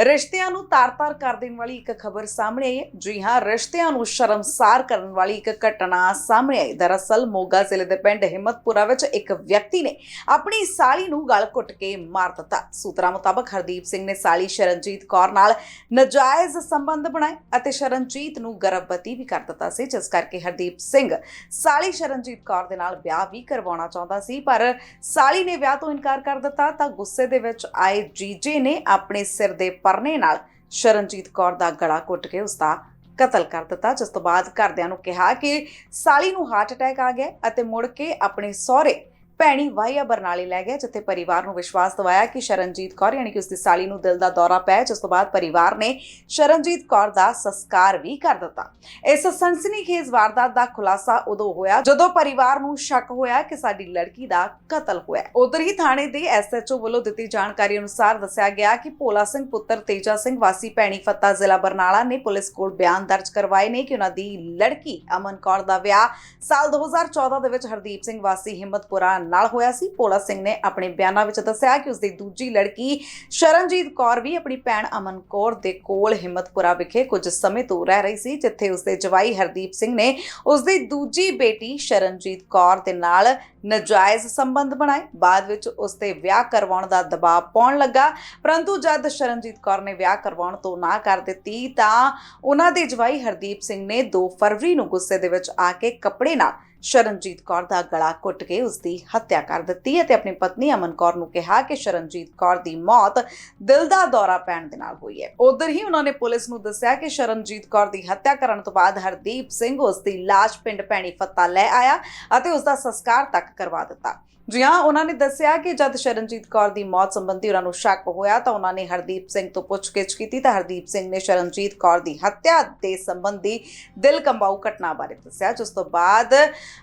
ਰਿਸ਼ਤਿਆਂ ਨੂੰ ਤਾਰ-ਤਾਰ ਕਰ ਦੇਣ ਵਾਲੀ ਇੱਕ ਖਬਰ ਸਾਹਮਣੇ ਆਈ ਹੈ। ਜੀ ਹਾਂ, ਰਿਸ਼ਤਿਆਂ ਨੂੰ ਸ਼ਰਮਸਾਰ ਕਰਨ ਵਾਲੀ ਇੱਕ ਘਟਨਾ ਸਾਹਮਣੇ ਆਈ। ਦਰਅਸਲ, ਮੋਗਾ ਜ਼ਿਲ੍ਹੇ ਦੇ ਪਿੰਡ ਹਿੰਮਤਪੁਰਾ ਵਿੱਚ ਇੱਕ ਵਿਅਕਤੀ ਨੇ ਆਪਣੀ ਸਾਲੀ ਨੂੰ ਗਲ ਘੁੱਟ ਕੇ ਮਾਰ ਦਿੱਤਾ। ਸੂਤਰਾਂ ਮੁਤਾਬਕ, ਹਰਦੀਪ ਸਿੰਘ ਨੇ ਸਾਲੀ ਸ਼ਰਨਜੀਤ ਕੌਰ ਨਾਲ ਨਜਾਇਜ਼ ਸੰਬੰਧ ਬਣਾਏ ਅਤੇ ਸ਼ਰਨਜੀਤ ਨੂੰ ਗਰਭਵਤੀ ਵੀ ਕਰ ਦਿੱਤਾ ਸੀ, ਜਿਸ ਕਰਕੇ ਹਰਦੀਪ ਸਿੰਘ ਸਾਲੀ ਸ਼ਰਨਜੀਤ ਕੌਰ ਦੇ ਨਾਲ ਵਿਆਹ ਵੀ ਕਰਵਾਉਣਾ ਚਾਹੁੰਦਾ ਸੀ। ਪਰ ਸਾਲੀ ਨੇ ਵਿਆਹ ਤੋਂ ਇਨਕਾਰ ਕਰ ਦਿੱਤਾ ਤਾਂ ਗੁੱਸੇ ਦੇ ਵਿੱਚ ਆਏ ਜੀਜੇ ਨੇ ਆਪਣੇ ਸਿਰ ਦੇ ਪਰਨੇ ਨਾਲ ਸ਼ਰਨਜੀਤ ਕੌਰ ਦਾ ਗਲਾ ਘੁੱਟ ਕੇ ਉਸ ਦਾ ਕਤਲ ਕਰ ਦਿੱਤਾ, ਜਿਸ ਤੋਂ ਬਾਅਦ ਘਰਦਿਆਂ ਨੂੰ ਕਿਹਾ ਕਿ ਸਾਲੀ ਨੂੰ ਹਾਰਟ ਅਟੈਕ ਆ ਗਿਆ ਅਤੇ ਮੁੜ ਕੇ ਆਪਣੇ ਸਹੁਰੇ ਭੈਣੀ ਵਾਇਆ ਬਰਨਾਲੇ ਲੈ ਗਿਆ ਜਿੱਥੇ ਪਰਿਵਾਰ ਨੂੰ ਵਿਸ਼ਵਾਸ ਦਿਵਾਇਆ ਕਿ ਸ਼ਰਨਜੀਤ ਕੌਰ ਯਾਨੀ ਕਿ ਉਸ ਦੀ ਸਾਲੀ ਨੂੰ ਦਿਲ ਦਾ ਦੌਰਾ ਪਿਆ ਜਿਸ ਤੋਂ ਬਾਅਦ ਪਰਿਵਾਰ ਨੇ ਸ਼ਰਨਜੀਤ ਕੌਰ ਦਾ ਸੰਸਕਾਰ ਵੀ ਕਰ ਦਿੱਤਾ। ਇਸ ਸਨਸਨੀਖੇਜ਼ ਵਾਰਦਾਤ ਦਾ ਖੁਲਾਸਾ ਉਦੋਂ ਹੋਇਆ ਜਦੋਂ ਪਰਿਵਾਰ ਨੂੰ ਸ਼ੱਕ ਹੋਇਆ ਕਿ ਸਾਡੀ ਲੜਕੀ ਦਾ ਕਤਲ ਹੋਇਆ। ਉਧਰ ਹੀ ਥਾਣੇ ਦੇ ਐਸਐਚਓ ਵੱਲੋਂ ਦਿੱਤੀ ਜਾਣਕਾਰੀ ਅਨੁਸਾਰ ਦੱਸਿਆ ਗਿਆ ਕਿ ਭੋਲਾ ਸਿੰਘ ਪੁੱਤਰ ਤੇਜਾ ਸਿੰਘ, ਵਾਸੀ ਭੈਣੀ ਫੱਤਾ ਜ਼ਿਲ੍ਹਾ ਬਰਨਾਲਾ ਨੇ ਪੁਲਿਸ ਕੋਲ ਬਿਆਨ ਦਰਜ ਕਰਵਾਏ ਨੇ ਕਿ ਉਹਨਾਂ ਦੀ ਲੜਕੀ ਅਮਨ ਕੌਰ ਦਾ ਵਿਆਹ ਸਾਲ 2014 ਦੇ ਵਿੱਚ ਹਰਦੀਪ ਸਿੰਘ, ਵਾਸੀ ਹਿੰਮਤਪੁਰਾ ਨਾਲ ਹੋਇਆ ਸੀ। ਭੋਲਾ ਸਿੰਘ ਨੇ ਆਪਣੇ ਬਿਆਨਾਂ ਵਿੱਚ ਦੱਸਿਆ ਕਿ ਉਸ ਦੀ ਦੂਜੀ ਲੜਕੀ ਸ਼ਰਨਜੀਤ ਕੌਰ ਵੀ ਆਪਣੀ ਭੈਣ ਅਮਨ ਕੌਰ ਦੇ ਕੋਲ ਹਿੰਮਤਪੁਰਾ ਵਿਖੇ ਕੁਝ ਸਮੇਂ ਤੋਂ ਰਹਿ ਰਹੀ ਸੀ, ਜਿੱਥੇ ਉਸ ਦੇ ਜਵਾਈ ਹਰਦੀਪ ਸਿੰਘ ਨੇ ਉਸ ਦੀ ਦੂਜੀ ਬੇਟੀ ਸ਼ਰਨਜੀਤ ਕੌਰ ਦੇ ਨਾਲ ਨਜਾਇਜ਼ ਸੰਬੰਧ ਬਣਾਏ। ਬਾਅਦ ਵਿੱਚ ਉਸ ਤੇ ਵਿਆਹ ਕਰਵਾਉਣ ਦਾ ਦਬਾਅ ਪਾਉਣ ਲੱਗਾ। ਪਰੰਤੂ ਜਦ ਸ਼ਰਨਜੀਤ ਕੌਰ ਨੇ ਵਿਆਹ ਕਰਵਾਉਣ ਤੋਂ ਨਾ ਕਰ ਦਿੱਤੀ, ਤਾਂ ਉਹਨਾਂ ਦੇ ਜਵਾਈ ਹਰਦੀਪ ਸਿੰਘ ਨੇ 2 ਫਰਵਰੀ ਨੂੰ ਗੁੱਸੇ ਦੇ ਵਿੱਚ ਆ ਕੇ ਕੱਪੜੇ ਨਾਲ ਸ਼ਰਨਜੀਤ ਕੌਰ ਦਾ ਗਲਾ ਘੁੱਟ ਕੇ ਉਸ ਦੀ ਹੱਤਿਆ ਕਰ ਦਿੱਤੀ ਅਤੇ ਆਪਣੀ ਪਤਨੀ ਅਮਨ ਕੌਰ ਨੂੰ ਕਿਹਾ ਕਿ ਸ਼ਰਨਜੀਤ ਕੌਰ ਦੀ ਮੌਤ ਦਿਲ ਦਾ ਦੌਰਾ ਪੈਣ ਦੇ ਨਾਲ ਹੋਈ ਹੈ। ਉਧਰ ਹੀ ਉਹਨਾਂ ਨੇ ਪੁਲਿਸ ਨੂੰ ਦੱਸਿਆ ਕਿ ਸ਼ਰਨਜੀਤ ਕੌਰ ਦੀ ਹੱਤਿਆ ਕਰਨ ਤੋਂ ਬਾਅਦ ਹਰਦੀਪ ਸਿੰਘ ਉਸ ਦੀ ਲਾਸ਼ ਪਿੰਡ ਭੈਣੀ ਫੱਤਾ ਲੈ ਆਇਆ ਅਤੇ ਉਸ ਦਾ ਸੰਸਕਾਰ ਤੱਕ ਕਰਵਾ ਦਿੱਤਾ। ਜੀ ਹਾਂ, ਉਹਨਾਂ ਨੇ ਦੱਸਿਆ ਕਿ ਜਦ ਸ਼ਰਨਜੀਤ ਕੌਰ ਦੀ ਮੌਤ ਸੰਬੰਧੀ ਉਹਨਾਂ ਨੂੰ ਸ਼ੱਕ ਹੋਇਆ ਤਾਂ ਉਹਨਾਂ ਨੇ ਹਰਦੀਪ ਸਿੰਘ ਤੋਂ ਪੁੱਛਗਿੱਛ ਕੀਤੀ ਤਾਂ ਹਰਦੀਪ ਸਿੰਘ ਨੇ ਸ਼ਰਨਜੀਤ ਕੌਰ ਦੀ ਹੱਤਿਆ ਦੇ ਸੰਬੰਧੀ ਦਿਲ ਕੰਬਾਊ ਘਟਨਾ ਬਾਰੇ ਦੱਸਿਆ, ਜਿਸ ਤੋਂ ਬਾਅਦ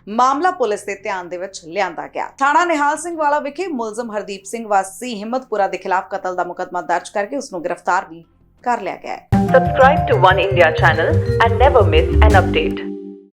ਮਾਮਲਾ ਪੁਲਿਸ ਦੇ ਧਿਆਨ ਦੇ ਵਿੱਚ ਲਿਆਂਦਾ ਗਿਆ। ਥਾਣਾ ਨਿਹਾਲ ਸਿੰਘ ਵਾਲਾ ਵਿਖੇ ਮੁਲਜ਼ਮ ਹਰਦੀਪ ਸਿੰਘ ਵਾਸੀ ਹਿੰਮਤਪੁਰਾ ਦੇ ਖਿਲਾਫ ਕਤਲ ਦਾ ਮੁਕੱਦਮਾ ਦਰਜ ਕਰਕੇ ਉਸ ਨੂੰ ਗ੍ਰਿਫਤਾਰ ਵੀ ਕਰ ਲਿਆ ਗਿਆ ਹੈ। Subscribe to One India channel and never miss an update.